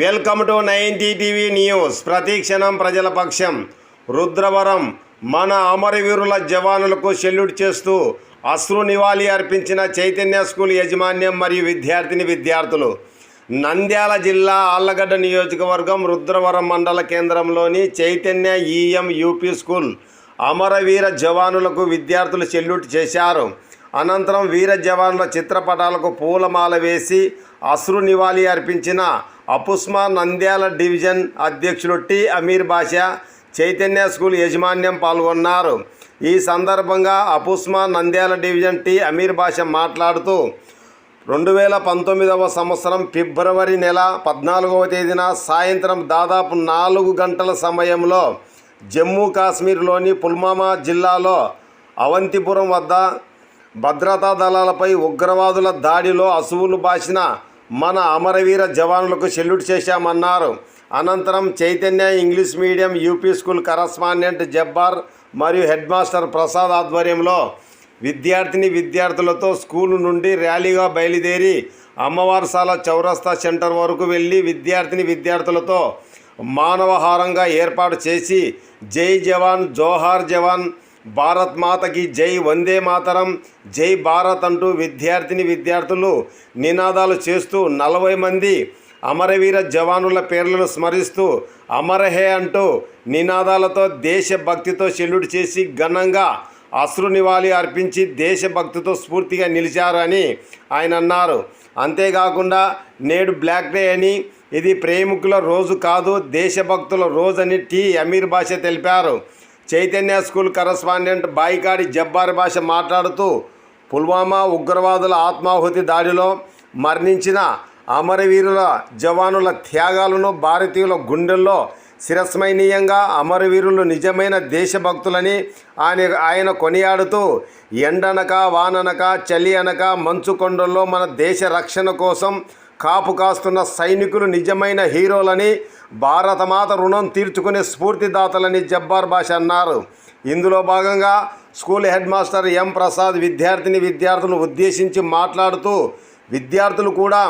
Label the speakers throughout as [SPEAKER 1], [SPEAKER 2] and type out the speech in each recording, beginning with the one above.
[SPEAKER 1] Welcome to ninety TV news. ప్రతిక్షణం ప్రజల పక్షం. రుద్రవరం మన అమరవీరుల జవానులకు సెల్యూట్ చేస్తూ అశ్రు నివాళి అర్పించిన చైతన్య స్కూల్ యాజమాన్యం మరియు విద్యార్థిని విద్యార్థులు. నంద్యాల జిల్లా ఆళ్ళగడ్డ నియోజకవర్గం రుద్రవరం మండల కేంద్రంలోని చైతన్య ఈఎం యూపీ స్కూల్ అమరవీర జవానులకు విద్యార్థులు సెల్యూట్ చేశారు. అనంతరం వీర జవానుల చిత్రపటాలకు పూలమాల వేసి అశ్రు నివాళి అర్పించిన అపుస్మా నంద్యాల డివిజన్ అధ్యక్షులు టి అమీర్ బాషా చైతన్య స్కూల్ యాజమాన్యం పాల్గొన్నారు. ఈ సందర్భంగా అపుస్మా నంద్యాల డివిజన్ టి అమీర్ బాషా మాట్లాడుతూ రెండు వేల పంతొమ్మిదవ సంవత్సరం ఫిబ్రవరి నెల పద్నాలుగవ తేదీన సాయంత్రం దాదాపు నాలుగు గంటల సమయంలో జమ్మూ కాశ్మీర్లోని పుల్వామా జిల్లాలో అవంతిపురం వద్ద భద్రతా దళాలపై ఉగ్రవాదుల దాడిలో అసువులు బాసిన మన అమరవీర జవానులకు సెల్యూట్ చేశామన్నారు. అనంతరం Chaitanya English medium UP school correspondent Jabbar మరియు హెడ్ మాస్టర్ ప్రసాద్ ఆధ్వర్యంలో విద్యార్థిని విద్యార్థులతో స్కూలు నుండి ర్యాలీగా బయలుదేరి అమ్మవారసాల చౌరస్తా సెంటర్ వరకు వెళ్ళి విద్యార్థిని విద్యార్థులతో మానవహారంగా ఏర్పాటు చేసి జై జవాన్ జోహార్ జవాన్ భారత్ మాతకి జై వందే మాతరం జై భారత్ అంటూ విద్యార్థిని విద్యార్థులు నినాదాలు చేస్తూ నలభై మంది అమరవీర జవానుల పేర్లను స్మరిస్తూ అమరహే అంటూ నినాదాలతో దేశభక్తితో సెల్యూట్ చేసి ఘనంగా అశ్రు నివాళి అర్పించి దేశభక్తితో స్ఫూర్తిగా నిలిచారని ఆయన అన్నారు. అంతేకాకుండా నేడు బ్లాక్ డే అని ఇది ప్రేమికుల రోజు కాదు దేశభక్తుల రోజు అని టీ అమీర్ భాష తెలిపారు. చైతన్య స్కూల్ కరస్పాండెంట్ బాయికాడి జబ్బార్ భాష మాట్లాడుతూ పుల్వామా ఉగ్రవాదుల ఆత్మాహుతి దాడిలో మరణించిన అమరవీరుల జవానుల త్యాగాలను భారతీయుల గుండెల్లో శిరస్మయనీయంగా అమరవీరులు నిజమైన దేశభక్తులని ఆయన ఆయన కొనియాడుతూ ఎండనక వాననక చలి అనక మంచు కొండల్లో మన దేశ రక్షణ కోసం కాపు కాస్తున్న సైనికులు నిజమైన హీరోలని భారతమాత రుణం తీర్చుకునే స్ఫూర్తిదాతలని జబ్బార్ భాష అన్నారు. ఇందులో భాగంగా school head master M Prasad విద్యార్థిని విద్యార్థులను ఉద్దేశించి మాట్లాడుతూ విద్యార్థులు కూడా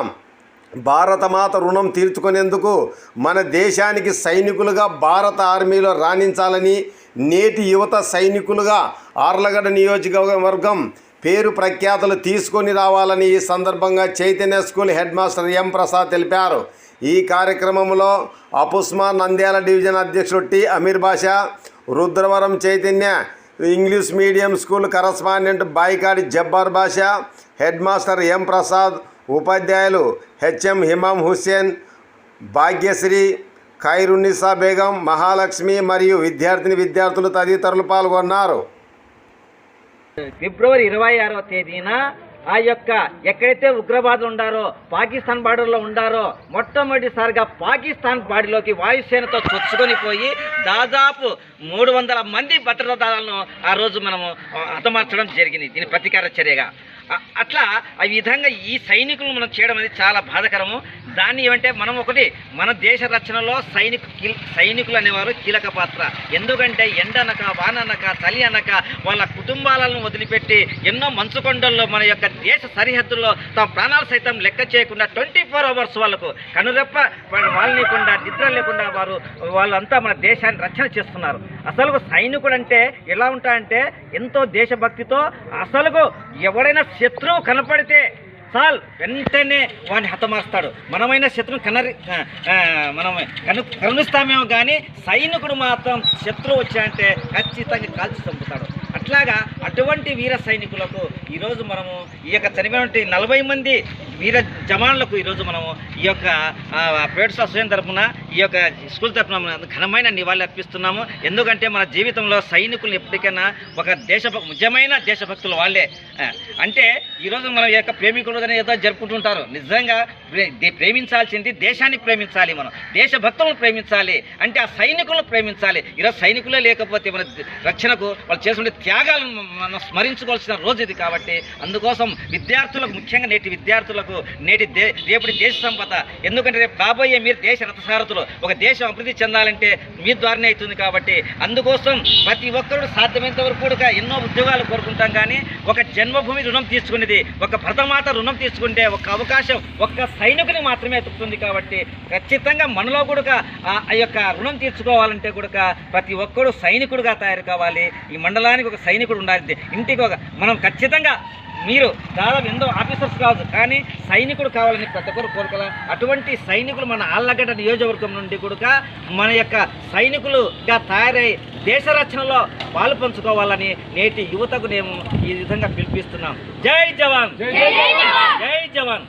[SPEAKER 1] భారతమాత రుణం తీర్చుకునేందుకు మన దేశానికి సైనికులుగా భారత ఆర్మీలో రాణించాలని నేటి యువత సైనికులుగా ఆర్లగడ్డ నియోజకవర్గం పేరు ప్రఖ్యాతలు తీసుకొని రావాలని ఈ సందర్భంగా Chaitanya school head master M Prasad తెలిపారు. ఈ కార్యక్రమంలో అపుస్మా నంద్యాల డివిజన్ అధ్యక్షుడు T Ameer Basha Rudravaram Chaitanya English medium school correspondent Baikadi Jabbar Basha head master M Prasad ఉపాధ్యాయులు హెచ్ఎం హిమాం హుస్సేన్ భాగ్యశ్రీ ఖైరున్నిసా బేగం మహాలక్ష్మి మరియు విద్యార్థిని విద్యార్థులు తదితరులు పాల్గొన్నారు.
[SPEAKER 2] ఫిబ్రవరి ఇరవై ఆరవ తేదీన ఆ యొక్క ఎక్కడైతే ఉగ్రవాదులు ఉండారో పాకిస్తాన్ బార్డర్లో ఉండారో మొట్టమొదటిసారిగా పాకిస్తాన్ బాడీలోకి వాయుసేనతో చొచ్చుకొని పోయి దాదాపు మూడు వందల మంది భద్రతా దళాలను ఆ రోజు మనము హతమార్చడం జరిగింది. దీని ప్రతీకార చర్యగా. అట్లా ఆ విధంగా ఈ సైనికులను మనం చేయడం అనేది చాలా బాధకరము. దాన్ని ఏమంటే మనం ఒకటి మన దేశ రక్షణలో సైనికు కీల్- సైనికులు అనేవారు కీలక పాత్ర. ఎందుకంటే ఎండనక వాననక చలి అనక వాళ్ళ కుటుంబాలను వదిలిపెట్టి ఎన్నో మంచుకొండల్లో మన యొక్క దేశ సరిహద్దుల్లో తమ ప్రాణాలు సైతం లెక్క చేయకుండా ట్వంటీ ఫోర్ అవర్స్ వాళ్ళకు కనురెప్ప వాళ్ళు లేకుండా నిద్ర లేకుండా వారు వాళ్ళంతా మన దేశాన్ని రక్షణ చేస్తున్నారు. అసలు సైనికుడు అంటే ఎలా ఉంటాయంటే ఎంతో దేశభక్తితో అసలుకు ఎవడైనా శత్రువు కనపడితే చాలు వెంటనే వాడిని హతమారుస్తాడు. మనమైన శత్రువు కనరి మనం కను కరుణిస్తామేమో కానీ సైనికుడు మాత్రం శత్రువు వచ్చాయంటే ఖచ్చితంగా కాల్చి చంపుతాడు. అట్లాగా అటువంటి వీర సైనికులకు ఈరోజు మనము ఈ యొక్క చనిపోయినటువంటి నలభై మంది వీర జవాన్లకు ఈరోజు మనము ఈ యొక్క ఆ, ప్రైవేట్ అసోసియేషన్ తరఫున ఈ యొక్క స్కూల్ తరఫున ఘనమైన నివాళి అర్పిస్తున్నాము. ఎందుకంటే మన జీవితంలో సైనికులు ఎప్పటికైనా ఒక దేశ నిజమైన దేశభక్తులు వాళ్ళే. అంటే ఈరోజు మనం ఈ యొక్క ప్రేమికులు అనేది ఏదో జరుపుకుంటుంటారు. నిజంగా ప్రే- ప్రేమించాల్సింది దేశాన్ని ప్రేమించాలి మనం. దేశభక్తులను ప్రేమించాలి. అంటే ఆ సైనికులను ప్రేమించాలి. ఈరోజు సైనికులే లేకపోతే మన రక్షణకు వాళ్ళు చేసుకునే త్యాగాలను మనం స్మరించుకోవాల్సిన రోజు ఇది కాబట్టి అందుకోసం విద్యార్థులకు ముఖ్యంగా నేటి విద్యార్థులకు యువకులకు నేటి దే రేపటి దేశ సంపద. ఎందుకంటే రేపు కాబోయే మీరు దేశ రథసారథులు ఒక దేశం అభివృద్ధి చెందాలంటే మీ ద్వారానే అవుతుంది కాబట్టి అందుకోసం ప్రతి ఒక్కరు సాధ్యమైనంత వరకు కూడా ఎన్నో ఉద్యోగాలు కోరుకుంటాం కానీ ఒక జన్మభూమి రుణం తీసుకునేది ఒక భరతమాత రుణం తీసుకుంటే ఒక అవకాశం ఒక్క సైనికుని మాత్రమే ఎత్తుకుతుంది కాబట్టి ఖచ్చితంగా మనలో కూడా ఆ ఆ యొక్క రుణం తీర్చుకోవాలంటే కూడా ప్రతి ఒక్కరు సైనికుడుగా తయారు కావాలి. ఈ మండలానికి ఒక సైనికుడు ఉండాలి. ఇంటికి ఒక మనం ఖచ్చితంగా మీరు దాదాపు ఎంతో ఆఫీసర్స్ కావచ్చు కానీ సైనికుడు కావాలని ప్రతి ఒక్కరు కోరుకోవాలి? అటువంటి సైనికులు మన ఆళ్ళగడ్డ నియోజకవర్గం నుండి కూడా మన యొక్క సైనికులుగా తయారై దేశ రక్షణలో పాలు పంచుకోవాలని నేటి యువతకు నేను ఈ విధంగా పిలిపిస్తున్నాం. జై జవాన్! జై జవాన్!